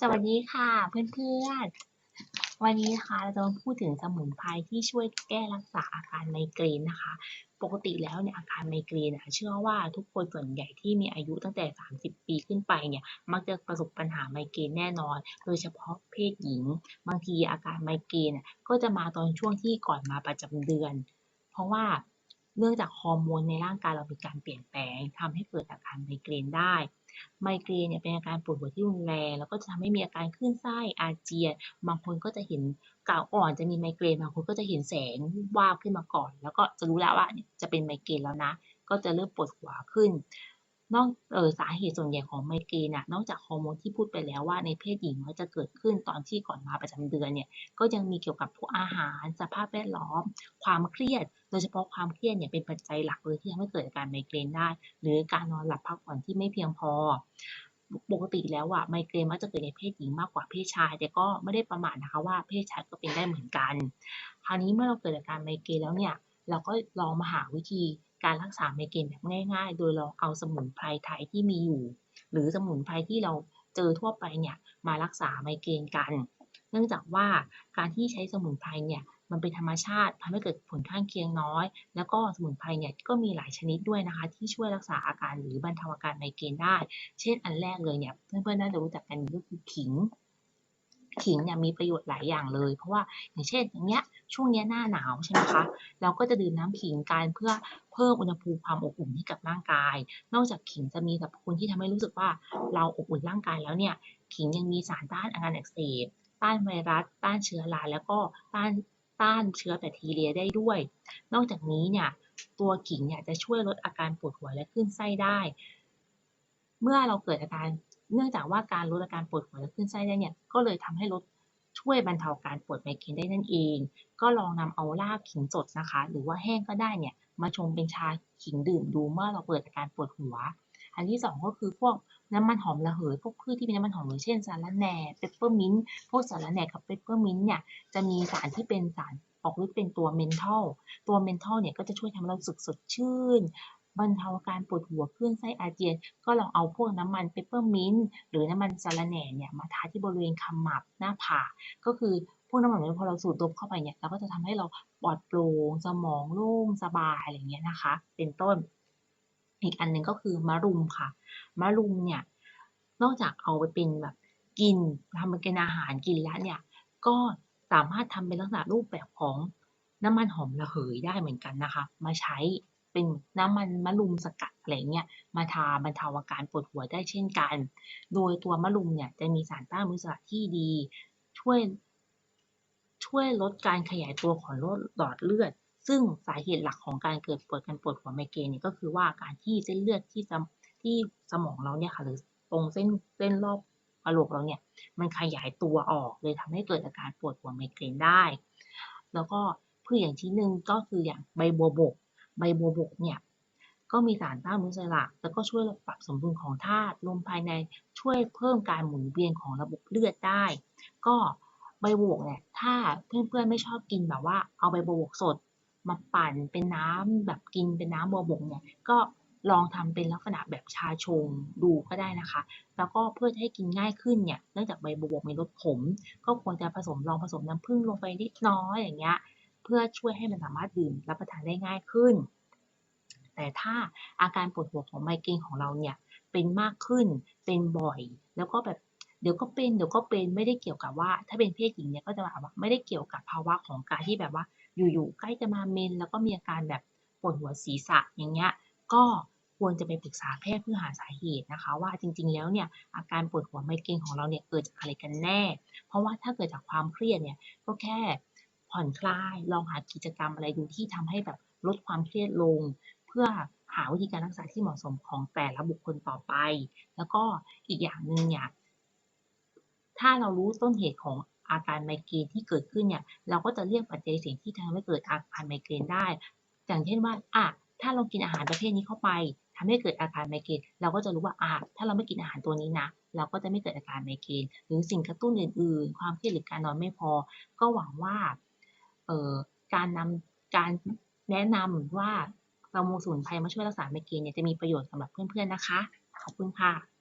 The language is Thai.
สวัสดีค่ะเพื่อนๆ วันนี้นะคะเราจะมาพูดถึงสมุนไพรที่ช่วยแก้รักษาอาการไมเกรนนะคะ ปกติแล้วเนี่ยอาการไมเกรนเชื่อว่าทุกคนส่วนใหญ่ที่มีอายุตั้งแต่ 30 ปีขึ้นไปเนี่ยมักจะประสบปัญหาไมเกรนแน่นอน โดยเฉพาะเพศหญิง บางทีอาการไมเกรนก็จะมาตอนช่วงที่ก่อนมาประจำเดือน เพราะว่า เนื่องจากฮอร์โมนในร่างกายเรามีการเปลี่ยนแปลงทำให้เกิดอาการไมเกรนได้ ไมเกรนเนี่ยเป็นอาการปวดหัวที่รุนแรง แล้วก็จะทำให้มีอาการคลื่นไส้อาเจียน บางคนก็จะเห็นกล่าวอ่อนจะมีไมเกรน บางคนก็จะเห็นแสงวาบขึ้นมาก่อน แล้วก็จะรู้แล้วว่าเนี่ยจะเป็นไมเกรนแล้วนะ ก็จะเริ่มปวดหัวขึ้น นอกเออสาเหตุส่วนใหญ่ของไมเกรนน่ะนอกจากฮอร์โมนที่พูดไปแล้วว่าในเพศหญิงมันจะเกิดขึ้นตอนที่ก่อนมาประจำเดือนเนี่ยก็ยังมีเกี่ยวกับพวกอาหาร สภาพแวดล้อม ความเครียด โดยเฉพาะความเครียดเนี่ยเป็นปัจจัยหลักเลยที่ทำให้เกิดอาการไมเกรนได้ หรือการนอนหลับพักผ่อนที่ไม่เพียงพอปกติแล้วอะไมเกรนมักจะเกิดในเพศหญิงมากกว่าเพศชาย แต่ก็ไม่ได้ประมาทนะคะว่าเพศชายก็เป็นได้เหมือนกัน คราวนี้เมื่อเราเกิดอาการไมเกรนแล้วเนี่ยเราก็ลองมาหาวิธี การรักษาไมเกรนแบบง่าย ๆ โดยเราเอาสมุนไพรไทยที่มีอยู่ หรือสมุนไพรที่เราเจอทั่วไปเนี่ยมารักษาไมเกรนกัน เนื่องจากว่าการที่ใช้สมุนไพรเนี่ยมันเป็นธรรมชาติทำให้เกิดผลข้างเคียงน้อย แล้วก็สมุนไพรเนี่ยก็มีหลายชนิดด้วยนะคะ ที่ช่วยรักษาอาการหรือบรรเทาอาการไมเกรนได้ เช่นอันแรกเลยเนี่ยเพื่อนๆน่าจะรู้จักกันก็คือขิง ขิงเนี่ยมีประโยชน์หลายอย่างเลย เพราะว่าอย่างเช่นอย่างเงี้ยช่วงเนี้ยหน้าหนาวใช่ไหมคะเราก็จะดื่มน้ำขิงกันเพื่อเพิ่มอุณหภูมิความอบอุ่นให้กับร่างกาย นอกจากขิงจะมีสรรพคุณที่ทำให้รู้สึกว่าเราอบอุ่นร่างกายแล้วเนี่ยขิงยังมีสารต้านอาการอักเสบต้านไวรัส ต้านเชื้อราแล้วก็ต้านต้านเชื้อแบคทีเรียได้ด้วย นอกจากนี้เนี่ยตัวขิงเนี่ยจะช่วยลดอาการปวดหัวและคลื่นไส้ได้ เมื่อเราเกิดอาการ เนื่องจากว่าการลดอาการปวดหัวและคลื่นไส้ได้เนี่ยก็เลยทำให้ลดช่วยบรรเทาการปวดไมเกรนได้นั่นเอง ก็ลองนำเอารากขิงสดนะคะ หรือว่าแห้งก็ได้เนี่ยมาชงเป็นชาขิงดื่มดูเมื่อเราเกิดอาการปวดหัว อันที่สองก็คือพวกน้ำมันหอมระเหย พวกพืชที่เป็นน้ำมันหอมระเหยเช่นสาระแหน่เปปเปอร์มินต์พวกสาระแหน่กับเปปเปอร์มินต์เนี่ยจะมีสารที่เป็นสารออกฤทธิ์เป็นตัวเมนทอลตัวเมนทอลเนี่ยก็จะช่วยทำให้เราสึกสดชื่น บรรเทาการปวดหัวคลื่นไส้อาเจียน ก็ลองเอาพวกน้ำมันเปปเปอร์มินต์หรือน้ำมันสาระแหน่เนี่ยมาทาที่บริเวณขมับหน้าผากก็คือพวกน้ำมันเนี่ยพอเราสูดดมเข้าไปเนี่ยเราก็จะทำให้เราปลอดโปร่งสมองโล่งสบายอะไรเงี้ยนะคะ เป็นต้น อีกอันหนึ่งก็คือมะรุมค่ะมะรุมเนี่ยนอกจากเอาไปเป็นแบบกินทำเป็นอาหารกินแล้วเนี่ยก็สามารถทำเป็นลักษณะรูปแบบของน้ำมันหอมระเหยได้เหมือนกันนะคะ มาใช้ เป็นน้ำมันมะรุมสกัดอะไรเงี้ยมาทาบรรเทาอาการปวดหัวได้เช่นกัน โดยตัวมะรุมเนี่ยจะมีสารต้านอนุมูลอิสระที่ดี ช่วย ช่วยลดการขยายตัวของหลอดเลือด ซึ่งสาเหตุหลักของการเกิดปวดการปวดหัวไมเกรนเนี่ยก็คือว่าการที่เส้นเลือดที่สมที่สมองเราเนี่ยค่ะหรือตรงเส้นเส้นรอบกะโหลกเราเนี่ยมันขยายตัวออกเลยทำให้เกิดอาการปวดหัวไมเกรนได้ แล้วก็พืชอย่างที่หนึ่งก็คืออย่างใบบัวบก ใบบัวบกเนี่ยก็มีสารต้านอนุมูลอิสระ แล้วก็ช่วยปรับสมดุลของธาตุลมภายในช่วยเพิ่มการหมุนเวียนของระบบเลือดได้ ก็ใบบัวบกเนี่ยถ้าเพื่อนๆไม่ชอบกินแบบว่าเอาใบบัวบกสด มาปั่นเป็นน้ำแบบกินเป็นน้ำบัวบกเนี่ยก็ลองทำเป็นลักษณะแบบชาชงดูก็ได้นะคะ แล้วก็เพื่อให้กินง่ายขึ้นเนี่ย เนื่องจากใบบัวบกมีรสขม ก็ควรจะผสมลองผสมน้ำผึ้งลงไปนิดน้อยอย่างเงี้ย เพื่อช่วยให้มันสามารถดื่มรับประทานได้ง่ายขึ้น แต่ถ้าอาการปวดหัวของไมเกรนของเราเนี่ยเป็นมากขึ้นเป็นบ่อย แล้วก็แบบเดี๋ยวก็เป็นเดี๋ยวก็เป็นไม่ได้เกี่ยวกับว่า ถ้าเป็นเพศหญิงเนี่ยก็จะแบบว่าไม่ได้เกี่ยวกับภาวะของการที่แบบว่า อยู่ๆใกล้จะมาเมน แล้วก็มีอาการแบบปวดหัวศีรษะอย่างเงี้ยก็ควรจะไปปรึกษาแพทย์เพื่อหาสาเหตุนะคะ ว่าจริง ๆ แล้วเนี่ยอาการปวดหัวไมเกรนของเราเนี่ยเกิดจากอะไรกันแน่ เพราะว่าถ้าเกิดจากความเครียดเนี่ยก็แค่ ผ่อนคลาย ลองหากิจกรรมอะไรดูที่ทำให้แบบลดความเครียดลง เพื่อหาวิธีการรักษาที่เหมาะสมของแต่ละบุคคลต่อไป แล้วก็อีกอย่างหนึ่งเนี่ยถ้าเรารู้ต้นเหตุของอาการไมเกรนที่เกิดขึ้นเนี่ย เราก็จะเรียกปัจจัยเสี่ยงที่ทำให้เกิดอาการไมเกรนได้ อย่างเช่นว่าอะถ้าเรากินอาหารประเภทนี้เข้าไปทำให้เกิดอาการไมเกรน เราก็จะรู้ว่าอะถ้าเราไม่กินอาหารตัวนี้นะ เราก็จะไม่เกิดอาการไมเกรน หรือสิ่งกระตุ้นอื่น ๆ ความเครียดหรือการนอนไม่พอ ก็หวังว่า การนำการแนะนำว่าเราโมสมุนไพรมาช่วยรักษาไมเกรนเนี่ยจะมีประโยชน์สำหรับเพื่อนๆนะคะ ขอบคุณค่ะ